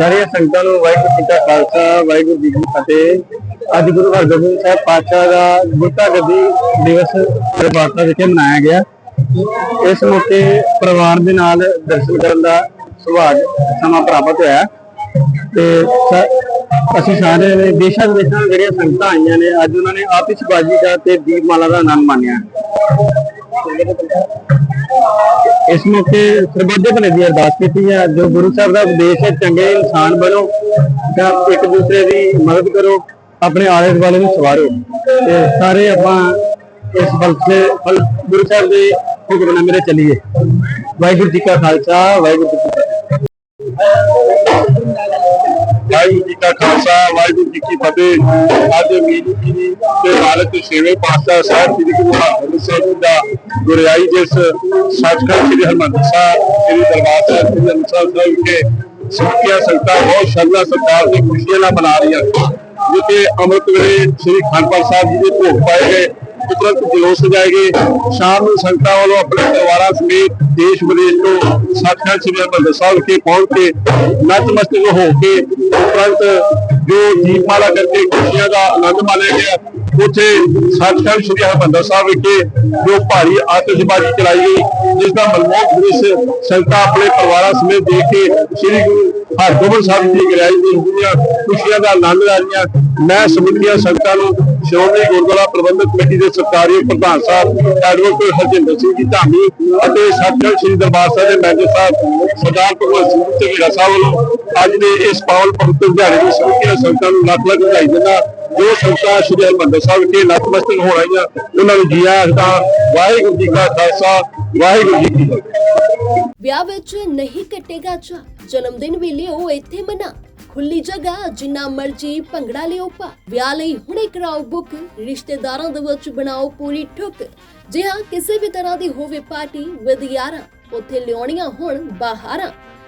ਸਾਰੀਆਂ ਸੰਗਤਾਂ ਨੂੰ ਵਾਹਿਗੁਰੂ ਜੀ ਕਾ ਖਾਲਸਾ, ਵਾਹਿਗੁਰੂ ਜੀ ਕੀ ਫਤਿਹ। ਅੱਜ ਗੁਰੂ ਹਰਗੋਬਿੰਦ ਸਾਹਿਬ ਪਾਤਸ਼ਾਹ ਦਾ ਗੁਰਤਾ ਗੱਦੀ ਦਿਵਸ ਦਰਬਾਰ ਵਿਖੇ ਮਨਾਇਆ ਗਿਆ। ਇਸ ਮੌਕੇ ਪਰਿਵਾਰ ਦੇ ਨਾਲ ਦਰਸ਼ਨ ਕਰਨ ਦਾ ਸੁਭਾਗ ਸਮਾਂ ਪ੍ਰਾਪਤ ਹੋਇਆ। ਤੇ ਅਸੀਂ ਸਾਰੇ ਨੇ ਦੇਸ਼ਾਂ ਵਿਦੇਸ਼ਾਂ ਜਿਹੜੀਆਂ ਸੰਗਤਾਂ ਆਈਆਂ ਨੇ, ਅੱਜ ਉਹਨਾਂ ਨੇ ਆਤਿਸ਼ਬਾਜ਼ੀ ਦਾ ਤੇ ਦੀਪਮਾਲਾ ਦਾ ਆਨੰਦ ਮਾਣਿਆ। ਇਸ ਮੌਕੇ ਸਰਬੱਤ ਭਲੇ ਦੀ ਅਰਦਾਸ ਕੀਤੀ ਹੈ। ਜੋ ਗੁਰੂ ਸਾਹਿਬ ਦਾ ਉਪਦੇਸ਼ ਹੈ, ਚੰਗੇ ਇਨਸਾਨ ਬਣੋ ਤਾਂ ਇੱਕ ਦੂਸਰੇ ਦੀ ਮਦਦ ਕਰੋ, ਆਪਣੇ ਆਲੇ ਦੁਆਲੇ ਨੂੰ ਸਵਾਰੋ। ਤੇ ਸਾਰੇ ਆਪਾਂ ਇਸ ਬਲਸੇ ਫਲ, ਗੁਰੂ ਸਾਹਿਬ ਦੇ ਹੁਕਮਨਾਮੇ ਤੇ ਚੱਲੀਏ। ਵਾਹਿਗੁਰੂ ਜੀ ਕਾ ਖਾਲਸਾ, ਵਾਹਿਗੁਰੂ ਜੀ ਕੀ ਫਤਿਹ। ਵਾਹਿਗੁਰੂ ਜੀ ਕਾ ਖਾਲਸਾ, ਵਾਹਿਗੁਰੂ ਜੀ ਕੀ ਫਤਿਹ। ਅੱਜ ਮੀਰੂ ਜੀ ਦੀ ਹਾਲਤ ਸੇਵੇ ਪਾਸਾ ਸਾਹਿਬ ਸ੍ਰੀ ਗੁਰੂ ਹਰਗੋਬਿੰਦ ਸਾਹਿਬ ਜੀ ਦਾ ਗੁਰਿਆਈ ਜਿਸ ਸੱਚਖੰਡ ਸ੍ਰੀ ਹਰਿਮੰਦਰ ਸਾਹਿਬ, ਸ੍ਰੀ ਦਰਬਾਰ ਸਾਹਿਬ, ਸ੍ਰੀ ਅੰਮ੍ਰਿਤਸਰ ਸਾਹਿਬ ਵਿਖੇ ਸਿੱਖਿਆ ਸੰਗਤਾਂ ਬਹੁਤ ਸ਼ਰਧਾ ਸਤਿਕਾਰ ਦੀ ਖੁਸ਼ੀਆਂ ਨਾਲ ਮਨਾ ਰਹੀਆਂ ਜਿੱਥੇ ਅੰਮ੍ਰਿਤ ਵੇਲੇ ਸ੍ਰੀ ਖੰਡਪਾਲ ਸਾਹਿਬ ਜੀ ਦੇ ਭੋਗ ਪਾਏ ਗਏ ਉਪਰੰਤ ਜਲੋਸ ਸਜਾਏ ਗਏ। ਸ਼ਾਮ ਨੂੰ ਸੰਗਤਾਂ ਵੱਲੋਂ ਆਪਣੇ ਪਰਿਵਾਰਾਂ ਸਮੇਤ ਦੇਸ਼ ਵਿਦੇਸ਼ ਤੋਂ ਸੱਚਖੰਡ ਸ੍ਰੀ ਹਰਿਮੰਦਰ ਸਾਹਿਬ ਕੇ ਪਹੁੰਚ ਕੇ ਨਤਮਸਤਕ ਹੋ ਕੇ ਉਪਰੰਤ ਜੋ ਦੀਪਮਾਲਾ ਕਰਕੇ ਖੁਸ਼ੀਆਂ ਦਾ ਆਨੰਦ ਮਾਣਿਆ ਗਿਆ। ਉੱਥੇ ਸੱਚਖੰਡ ਸ੍ਰੀ ਹਰਿਮੰਦਰ ਸਾਹਿਬ ਵਿਖੇ ਜੋ ਭਾਰੀ ਆਤਿਸ਼ਬਾਜ਼ੀ ਚਲਾਈ ਗਈ, ਜਿਸ ਦਾ ਮਨਮੋਹਕ ਦ੍ਰਿਸ਼ ਸੰਗਤਾਂ ਆਪਣੇ ਪਰਿਵਾਰਾਂ ਸਮੇਤ ਦੇਖ ਕੇ ਸ੍ਰੀ ਗੁਰੂ ਹਰਗੋਬਿੰਦ ਸਾਹਿਬ ਜੀ ਦੀ ਗ੍ਰਹਿ ਦੀ ਹੁੰਦੀਆਂ ਖੁਸ਼ੀਆਂ ਦਾ ਆਨੰਦ ਲੈ ਰਹੀਆਂ। ਮੈਂ ਸਮੁੱਚੀਆਂ ਸੰਗਤਾਂ ਨੂੰ ਸ਼੍ਰੋਮਣੀ ਗੁਰਦੁਆਰਾ ਪ੍ਰਬੰਧਕ ਕਮੇਟੀ ਦੇ ਸਰਕਾਰੀ ਪ੍ਰਧਾਨ ਸਾਹਿਬ, ਐਡਵੋਕੇਟ ਹਰਜਿੰਦਰ ਸਿੰਘ ਜੀ ਧਾਮੀ ਅਤੇ ਸੱਚਖੰਡ ਸ੍ਰੀ ਦਰਬਾਰ ਸਾਹਿਬ ਦੇ ਮੈਨੇਜਰ ਸਾਹਿਬ, ਸਰਦਾਰ ਭਗਵੰਤ ਸਿੰਘ ਤੇ ਵੀਰਾ ਸਾਹਿਬ ਵੱਲੋਂ ਅੱਜ ਦੇ ਇਸ ਪਾਵਨ ਪਵਿੱਤਰ ਦਿਹਾੜੇ ਦੀ ਸਮੁੱਚੀਆਂ ਸੰਗਤਾਂ ਨੂੰ ਲੱਖ ਲੱਖ ਵਧਾਈ ਦਿੰਦਾ ਜੋ ਸੰਗਤਾਂ ਸ੍ਰੀ ਹਰਿਮੰਦਰ ਸਾਹਿਬ ਵਿਖੇ ਨਤਮਸਤਕ ਹੋ ਰਹੀਆਂ ਉਹਨਾਂ ਨੂੰ ਜੀ ਆਇਆਂ ਦਾ ਵਾਹਿਗੁਰੂ ਜੀ ਕਾ ਖਾਲਸਾ, ਵਾਹਿਗੁਰੂ ਜੀ ਕੀ ਫਤਿਹ। ਵਿਆਹ ਵਿੱਚ ਨਹੀਂ ਕੱਟੇਗਾ ਚਾ ਜਨਮ ਦਿਨ ਵੀ ਲਿਓ ਇੱਥੇ ਮਨਾ। ਖੁੱਲੀ ਜਗ੍ਹਾ, ਜਿੰਨਾ ਮਰਜ਼ੀ ਭੰਗੜਾ ਲਿਓ ਪਾ। ਵਿਆਹ ਲਈ ਹੁਣੇ ਕਰਾਓ ਬੁੱਕ, ਰਿਸ਼ਤੇਦਾਰਾਂ ਦੇ ਵਿੱਚ ਬਣਾਓ ਪੂਰੀ ਠੁੱਕ। ਜੇ ਹਾਂ ਕਿਸੇ ਵੀ ਤਰ੍ਹਾਂ ਦੀ ਹੋਵੇ ਪਾਰਟੀ ਵਿਦ ਯਾਰਾਂ ਉੱਥੇ ਲਿਆਉਣੀਆਂ ਹੁਣ ਬਾਹਰਾਂ।